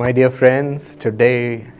My dear friends today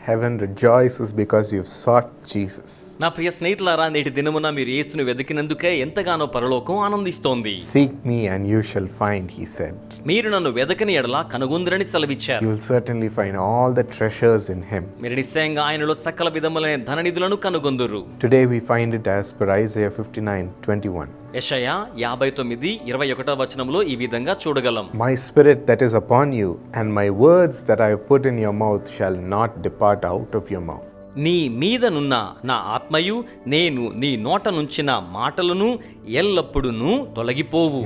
heaven rejoices because you sought Jesus నా ప్రియ స్నేహితులారా నేటి దినమున మీరు యేసును వెదకినందుకే ఎంతగానో పరలోకం ఆనందిస్తోంది. Seek me and you shall find he said మీరు నన్ను వెదకని ఎడల కనుగొందరని సెలవిచ్చారు. You will certainly find all the treasures in him మీరు నిశ్చయంగా ఆయనలో సకల విధములైన ధన నిధులను కనుగొందురు today we find it as per Isaiah 59:21 యెషయా 59 21 వచనములో ఈ విధంగా చూడగలం. My spirit that is upon you and my words that I put in your mouth shall not depart out of your mouth. నీ మీదనున్న నా ఆత్మయు నేను నీ నోట నుంచి నా మాటలను ఎల్లప్పుడూ తొలగిపోవు.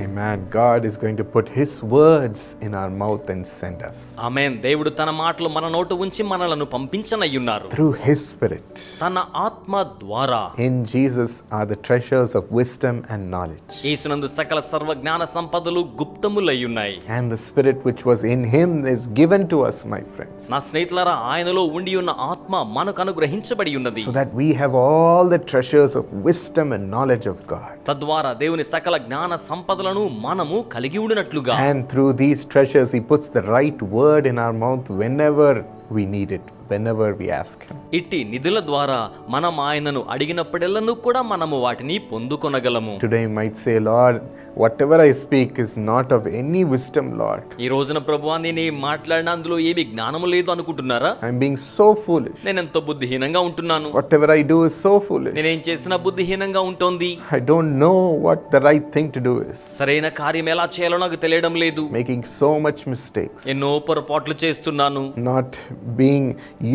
దేవుడు తన మాటలు మన నోటు ఉంచి మనలను పంపించనయ్యున్నారు. త్రూ హిస్ స్పిరిట్ తన ఆత్మ ద్వారా. In Jesus are the treasures of wisdom and knowledge యేసునందు సకల సర్వ జ్ఞాన సంపదలు గుప్తములై ఉన్నాయి and the spirit which was in him is given to us my friends నా స్నేహితులారా ఆయనలో ఉండి ఉన్న ఆత్మ మనకు అనుగ్రహించబడి ఉన్నది so that we have all the treasures of wisdom and knowledge of God. తద్వారా దేవుని సకల జ్ఞాన సంపదలను మనము కలిగి ఉండినట్లుగా And through these treasures, he puts the right word in our mouth whenever we need it whenever we ask ఇట్టి నిధుల ద్వారా మనం ఆయనను అడిగినప్పుడెల్లను కూడా మనము వాటిని పొందుకొనగలము. Today might say Lord whatever I speak is not of any wisdom Lord ఈ రోజున ప్రభువా నేను మాట్లాడిన అందులో ఏమి జ్ఞానము లేదు అనుకుంటున్నారా? I am being so foolish నేను ఎంతో బుద్ధిహీనంగా ఉంటున్నాను. Whatever I do is so foolish నేను ఏం చేసినా బుద్ధిహీనంగా ఉంటుంది. I don't know what the right thing to do is సరైన కార్యం ఎలా చేయాలో నాకు తెలియడం లేదు. మేకింగ్ సో మచ్ మిస్టేక్స్ ఎన్నో పొరపాట్లు చేస్తున్నాను. Not being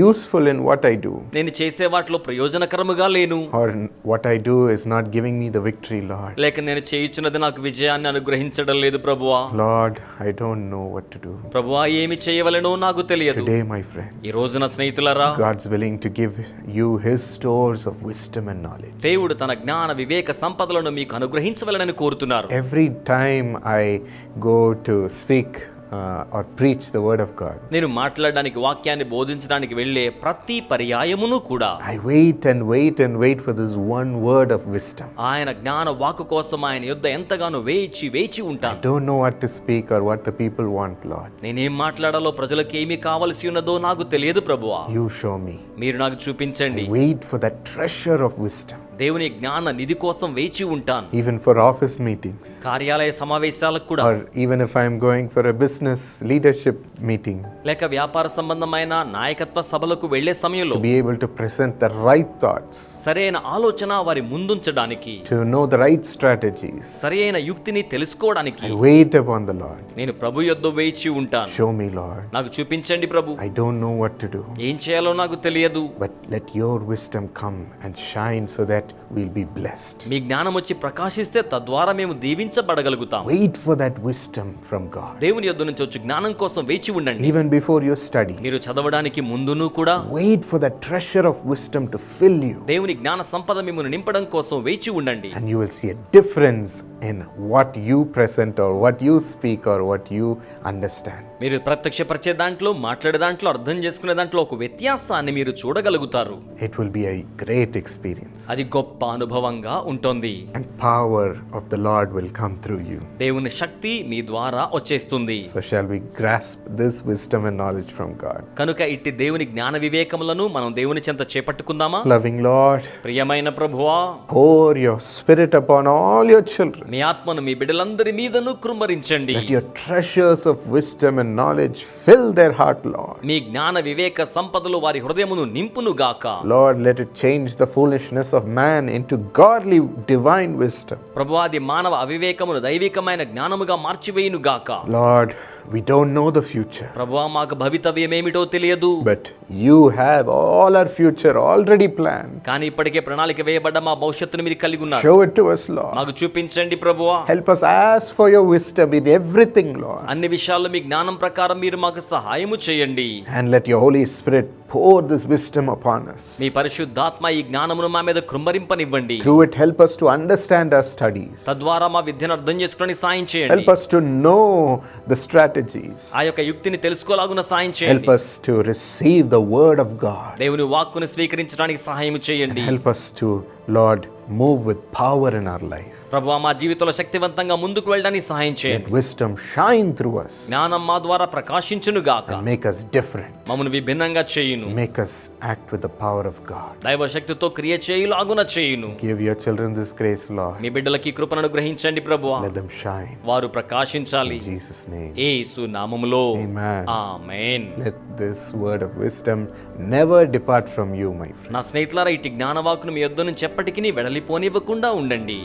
useful in what I do. నేను చేసే వాటిలో ప్రయోజనకరముగా లేను Or what I do is not giving me the victory, Lord. లేక నేను చేయించున్నది నాకు విజయాన్ని అనుగ్రహించడం లేదు ప్రభువా Lord, I don't know what to do. ప్రభువా ఏమి చేయవలెనో నాకు తెలియదు Today, my friend, ఈ రోజున స్నేహితులారా God's willing to give you His stores of wisdom and knowledge. దేవుడు తన జ్ఞాన వివేక సంపదలను మీకు అనుగ్రహించవలనని కోరుతున్నారు Every time I go to speak or preach the word of God నేను మాట్లాడడానికి వాక్యాన్ని బోధించడానికి వెళ్ళే ప్రతి పర్యాయమును కూడా I wait and wait and wait for this one word of wisdom ఆయన జ్ఞాన వాక్కు కోసం ఆయన యుద్ధ ఎంతగానో వేచి వేచి ఉంటాను. Don't know what to speak or the people want Lord నేను మాట్లాడాలో ప్రజలకు ఏమి కావలసి ఉన్నదో నాకు తెలియదు ప్రభువా. యు షో మీ మీరు నాకు చూపించండి. Wait for the treasure of wisdom దేవుని జ్ఞాన నిధి కోసం వేచి ఉంటాను. ఈవెన్ ఫర్ ఆఫీస్ మీటింగ్స్ కార్యాలయ సమావేశాలకు కూడా. Even if I'm going for a business leadership meeting లేక వ్యాపార సంబంధమైన నాయకత్వ సభలకు వెళ్ళే సమయంలో be able to present the right thoughts సరైన ఆలోచన వారి ముందుంచడానికి. To know the right strategies సరైన యుక్తిని తెలుసుకోవడానికి వెయిట్ అపాన్ ద లార్డ్ నేను ప్రభు యొద్ద వేచి ఉంటాను. షో మీ లార్డ్ నాకు చూపించండి ప్రభు. I don't know what to do ఏం చేయాలో నాకు తెలియదు. But let your wisdom come and shine so that that we'll be blessed. మీ జ్ఞానం వచ్చి ప్రకాశిస్తే తద్వారా మేము దీవించబడగలుగుతాం Wait for that wisdom from God. దేవుని యొద్ద నుంచి వచ్చి జ్ఞానం కోసం వేచి ఉండండి Even before you study, మీరు చదవడానికి ముందును కూడా wait for that treasure of wisdom to fill you. దేవుని జ్ఞాన సంపద మిమ్మల్ని నింపడం కోసం వేచి ఉండండి And you will see a difference in what you present or what you speak or what you understand. మీరు ప్రత్యక్షపరిచే దాంట్లో మాట్లాడే దాంట్లో అర్థం చేసుకునే దాంట్లో ఒక వ్యత్యాసాన్ని మీరు చూడగలుగుతారు It will be a great experience. అది గొప్ప అనుభవంగా ఉంటుంది. And power of the Lord will come through you దేవుని శక్తి మీ ద్వారా వచ్చేస్తుంది. So shall we grasp this wisdom and knowledge from God కనుక ఇట్టి దేవుని జ్ఞాన వివేకములను మనం దేవుని చెంత చేపట్టుకుందామా? లవింగ్ లార్డ్ ప్రియమైన ప్రభువా pour your spirit upon all your children మీ ఆత్మను మీ బిడ్డలందరి మీదను కృమరించండి. Let treasures of wisdom and knowledge fill their heart Lord మీ జ్ఞాన వివేక సంపదలు వారి హృదయమును నింపును గాక Lord let it change the foolishness of man man into godly divine wisdom. ప్రభువాది మానవ అవివేకమును దైవికమైన జ్ఞానముగా మార్చివేయును గాక Lord, we don't know the future, ప్రభువా మాకు భవితవ్యమేమిటో తెలియదు but you have all our future already planned. కానీ ఇప్పటికే ప్రణాళిక వేయబడ్డ మా భవిష్యత్తును మీరు కలిగి ఉన్నారు Show it to us, Lord. మాకు చూపించండి ప్రభువా Help us ask for your wisdom in everything, Lord. అన్ని విషయాల్లో మీ జ్ఞానం ప్రకారం మీరు మాకు సహాయము చేయండి And let your Holy Spirit pour this wisdom upon us. మీ పరిశుద్ధాత్మ ఈ జ్ఞానమును మా మీద కృంభరింపనివ్వండి Through it, help us to understand our studies. తద్వారా మా విద్యను అర్థం చేసుకోవడానికి సాయం చేయండి Help us to know the strategies. ఆ యొక్క యుక్తిని తెలుసుకోలాగున సాయం Help చేయండి us to receive the word of God. దేవుని వాక్కును స్వీకరించడానికి సహాయం చేయండి Help us to Lord, move with power in our life. ప్రభు మా జీవితంలో శక్తివంతంగా ముందుకు వెళ్ళడానికి సహాయం చేయండి Let wisdom shine through us జ్ఞానం మా ద్వారా ప్రకాశించును గాక and make us different. మమ్మల్ని విభిన్నంగా చేయును Make us act with the power of God. దైవ శక్తితో క్రియ చేయులాగున చేయును Give your children this grace, Lord. మీ బిడ్డలకి కృపను గ్రహించండి ప్రభువా Let them shine. వారు ప్రకాశించాలి In Jesus' name. యేసు నామములో Amen. Amen Let this word of wisdom never depart from you, my friend. నా స్నేహితులారా ఇటు జ్ఞానవాకును మీ యొద్ద నుంచి ఎప్పటికీ వెడలిపోనివ్వకుండా ఉండండి.